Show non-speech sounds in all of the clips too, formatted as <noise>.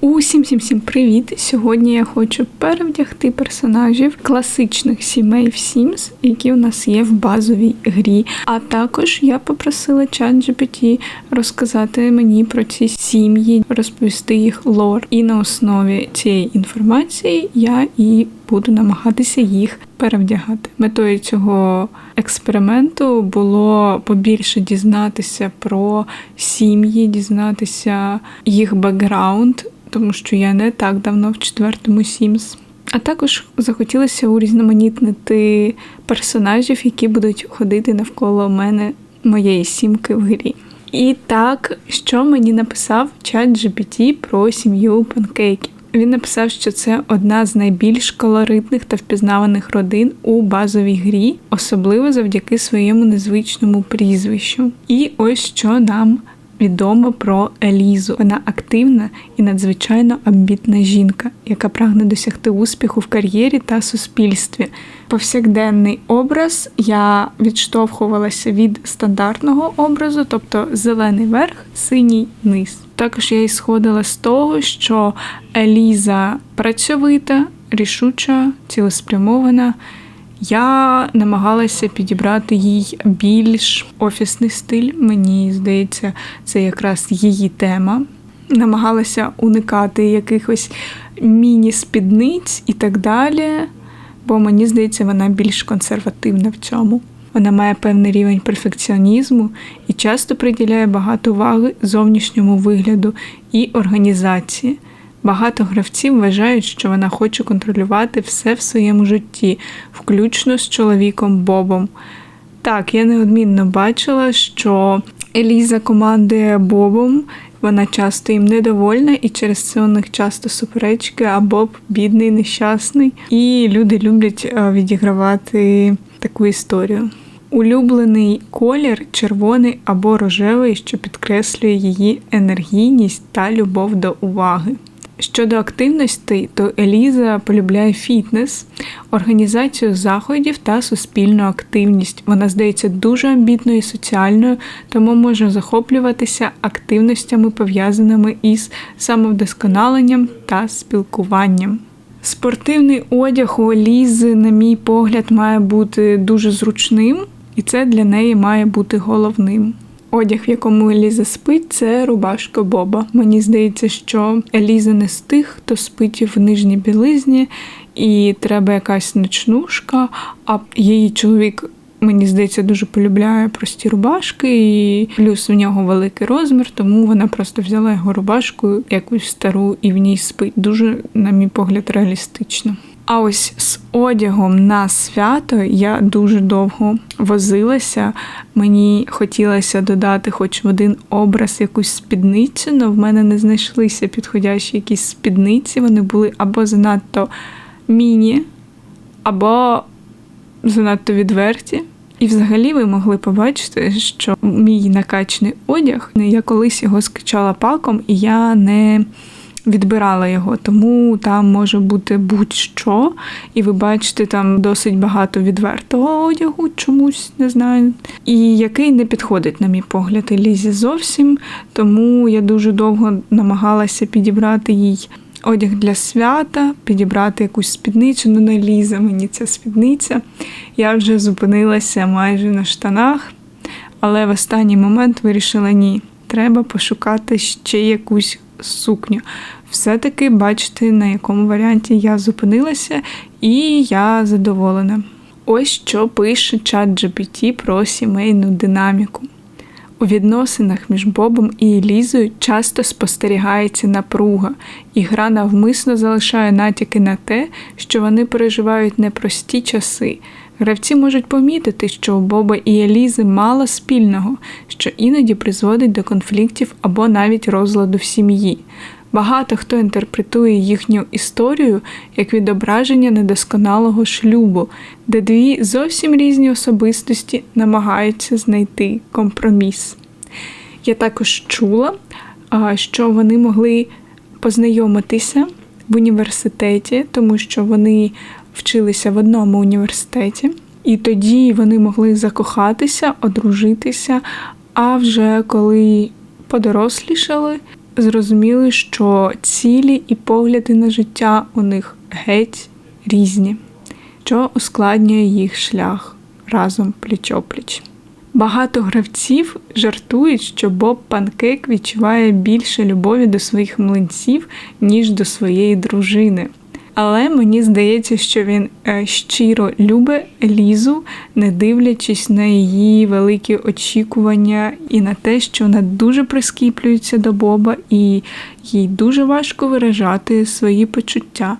Усім всім всім привіт! Сьогодні я хочу перевдягти персонажів класичних сімей в Sims, які у нас є в базовій грі. А також я попросила ChatGPT розказати мені про ці сім'ї, розповісти їх лор. І на основі цієї інформації я і буду намагатися їх перевдягати. Метою цього експерименту було побільше дізнатися про сім'ї, дізнатися їх бекграунд тому що я не так давно в четвертому Sims. А також захотілося урізноманітнити персонажів, які будуть ходити навколо мене моєї сімки в грі. І так, що мені написав чат GPT про сім'ю панкейків. Він написав, що це одна з найбільш колоритних та впізнаваних родин у базовій грі, особливо завдяки своєму незвичному прізвищу. І ось що нам відомо про Елізу. Вона активна і надзвичайно амбітна жінка, яка прагне досягти успіху в кар'єрі та суспільстві. Повсякденний образ я відштовхувалася від стандартного образу, тобто зелений верх, синій низ. Також я ісходила з того, що Еліза працьовита, рішуча, цілеспрямована. Я намагалася підібрати їй більш офісний стиль. Мені здається, це якраз її тема. Намагалася уникати якихось міні-спідниць і так далі, бо мені здається, вона більш консервативна в цьому. Вона має певний рівень перфекціонізму і часто приділяє багато уваги зовнішньому вигляду і організації. Багато гравців вважають, що вона хоче контролювати все в своєму житті, включно з чоловіком Бобом. Так, я неодмінно бачила, що Еліза командує Бобом, вона часто їм недовольна, і через це у них часто суперечки, а Боб бідний, нещасний. І люди люблять е, відігравати таку історію. Улюблений колір червоний або рожевий, що підкреслює її енергійність та любов до уваги. Щодо активностей, то Еліза полюбляє фітнес, організацію заходів та суспільну активність. Вона здається дуже амбітною і соціальною, тому може захоплюватися активностями, пов'язаними із самовдосконаленням та спілкуванням. Спортивний одяг у Елізи, на мій погляд, має бути дуже зручним, і це для неї має бути головним. Одяг, в якому Еліза спить, це рубашка Боба. Мені здається, що Еліза не з тих, хто спить в нижній білизні, і треба якась ночнушка, а її чоловік. Мені здається, дуже полюбляє прості рубашки, і плюс у нього великий розмір, тому вона просто взяла його рубашку, якусь стару, і в ній спить. Дуже, на мій погляд, реалістично. А ось з одягом на свято я дуже довго возилася. Мені хотілося додати хоч в один образ якусь спідницю, але в мене не знайшлися підходящі якісь спідниці. Вони були або занадто міні, або занадто відверті. І взагалі ви могли побачити, що мій накачний одяг, я колись його скачала паком, і я не відбирала його, тому там може бути будь-що, і ви бачите там досить багато відвертого одягу, чомусь не знаю. І який не підходить, на мій погляд, Елізі зовсім. Тому я дуже довго намагалася підібрати їй. Одяг для свята, підібрати якусь спідницю, ну не лізе мені ця спідниця. Я вже зупинилася майже на штанах, але в останній момент вирішила ні, треба пошукати ще якусь сукню все-таки бачите, на якому варіанті я зупинилася, і я задоволена. Ось що пише чат GPT про сімейну динаміку. У відносинах між Бобом і Елізою часто спостерігається напруга, і гра навмисно залишає натяки на те, що вони переживають непрості часи. Гравці можуть помітити, що у Боба і Елізи мало спільного, що іноді призводить до конфліктів або навіть розладу в сім'ї. Багато хто інтерпретує їхню історію як відображення недосконалого шлюбу, де дві зовсім різні особистості намагаються знайти компроміс. Я також чула, що вони могли познайомитися в університеті, тому що вони вчилися в одному університеті, і тоді вони могли закохатися, одружитися. А вже коли подорослішали, зрозуміли, що цілі і погляди на життя у них геть різні, що ускладнює їх шлях разом пліч-опліч. Багато гравців жартують, що Боб Панкейк відчуває більше любові до своїх млинців, ніж до своєї дружини. Але мені здається, що він е, щиро любить Лізу, не дивлячись на її великі очікування і на те, що вона дуже прискіплюється до Боба, і їй дуже важко виражати свої почуття.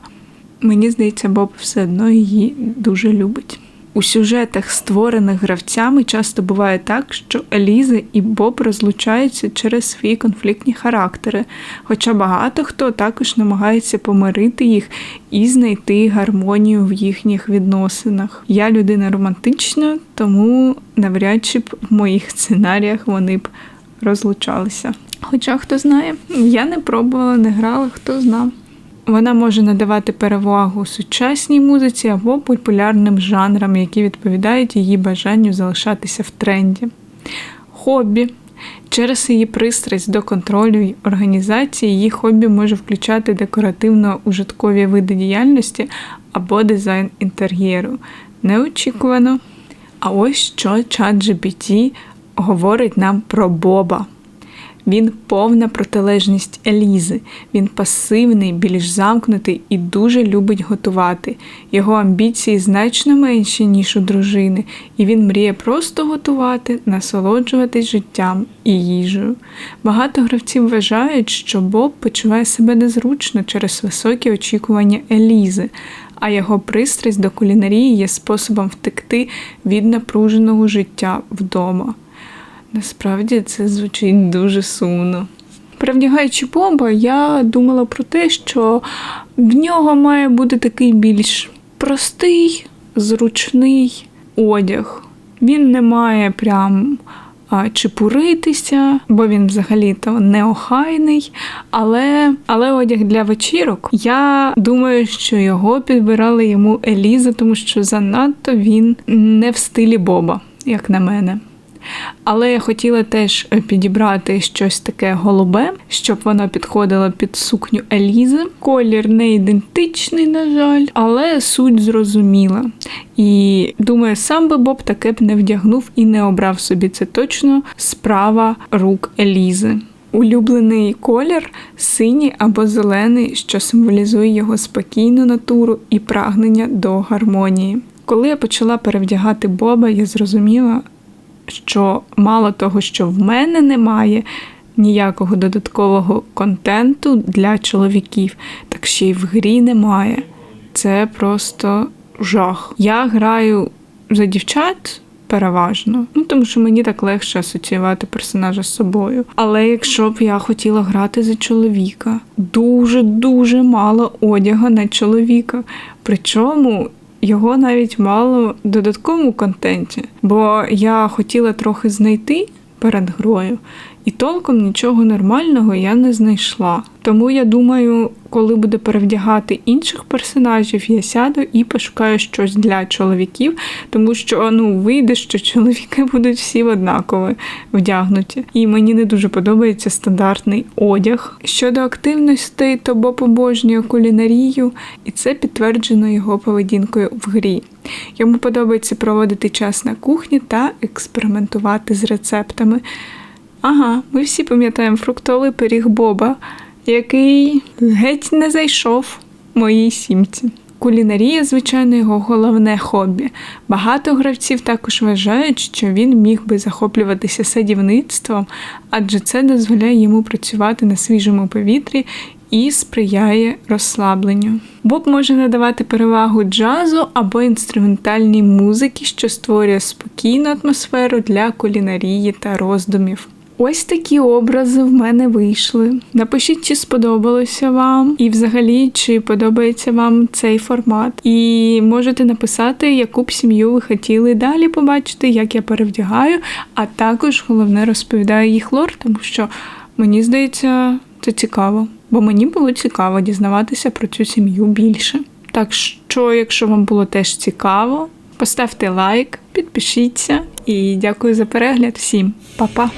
Мені здається, Боб все одно її дуже любить. У сюжетах, створених гравцями, часто буває так, що Еліза і Боб розлучаються через свої конфліктні характери, хоча багато хто також намагається помирити їх і знайти гармонію в їхніх відносинах. Я людина романтична, тому навряд чи б в моїх сценаріях вони б розлучалися. Хоча хто знає, я не пробувала, не грала, хто знав. Вона може надавати перевагу сучасній музиці або популярним жанрам, які відповідають її бажанню залишатися в тренді. Хобі. Через її пристрасть до контролю й організації її хобі може включати декоративно-ужиткові види діяльності або дизайн інтер'єру. Неочікувано. А ось що чат GPT говорить нам про Боба. Він повна протилежність Елізи. Він пасивний, більш замкнутий і дуже любить готувати. Його амбіції значно менші, ніж у дружини, і він мріє просто готувати, насолоджуватись життям і їжею. Багато гравців вважають, що Боб почуває себе незручно через високі очікування Елізи. А його пристрасть до кулінарії є способом втекти від напруженого життя вдома. Насправді це звучить дуже сумно. Перевдягаючи Боба, я думала про те, що в нього має бути такий більш простий, зручний одяг. Він не має прям а, чепуритися, бо він взагалі-то неохайний. Але але одяг для вечірок. Я думаю, що його підбирали йому Еліза, тому що занадто він не в стилі Боба, як на мене. Але я хотіла теж е, підібрати щось таке голубе, щоб воно підходило під сукню Елізи. Колір не ідентичний, на жаль, але суть зрозуміла. І думаю, сам би Боб таке б не вдягнув і не обрав собі. Це точно справа рук Елізи. Улюблений колір синій або зелений, що символізує його спокійну натуру і прагнення до гармонії. Коли я почала перевдягати Боба, я зрозуміла, що мало того, що в мене немає ніякого додаткового контенту для чоловіків, так ще й в грі немає. Це просто жах. Я граю за дівчат. Переважно, ну тому що мені так легше асоціювати персонажа з собою. Але якщо б я хотіла грати за чоловіка, дуже дуже мало одягу на чоловіка. Причому його навіть мало в додатковому контенті, бо я хотіла трохи знайти перед грою, і толком нічого нормального я не знайшла. Тому я думаю, коли буду перевдягати інших персонажів, я сяду і пошукаю щось для чоловіків, тому що ну вийде, що чоловіки <laughs> будуть всі однаково вдягнуті. І мені не дуже подобається стандартний одяг. Щодо активностей, то Боб обожнює кулінарію, і це підтверджено його поведінкою в грі. Йому подобається проводити час на кухні та експериментувати з рецептами. Ага, ми всі пам'ятаємо фруктовий пиріг Боба, який геть не зайшов моїй сімці. Кулінарія, звичайно, його головне хобі. Багато гравців також вважають, що він міг би захоплюватися садівництвом, адже це дозволяє йому працювати на свіжому повітрі і сприяє розслабленню. Боб може надавати перевагу джазу або інструментальній музиці, що створює спокійну атмосферу для кулінарії та роздумів. Ось такі образи в мене вийшли. Напишіть, чи сподобалося вам, і взагалі, чи подобається вам цей формат. І можете написати, яку б сім'ю ви хотіли далі побачити, як я перевдягаю, а також головне розповідаю їх лор, тому що мені здається, це цікаво. Бо мені було цікаво дізнаватися про цю сім'ю більше. Так що, якщо вам було теж цікаво, поставте лайк, підпишіться і дякую за перегляд всім, Па-па!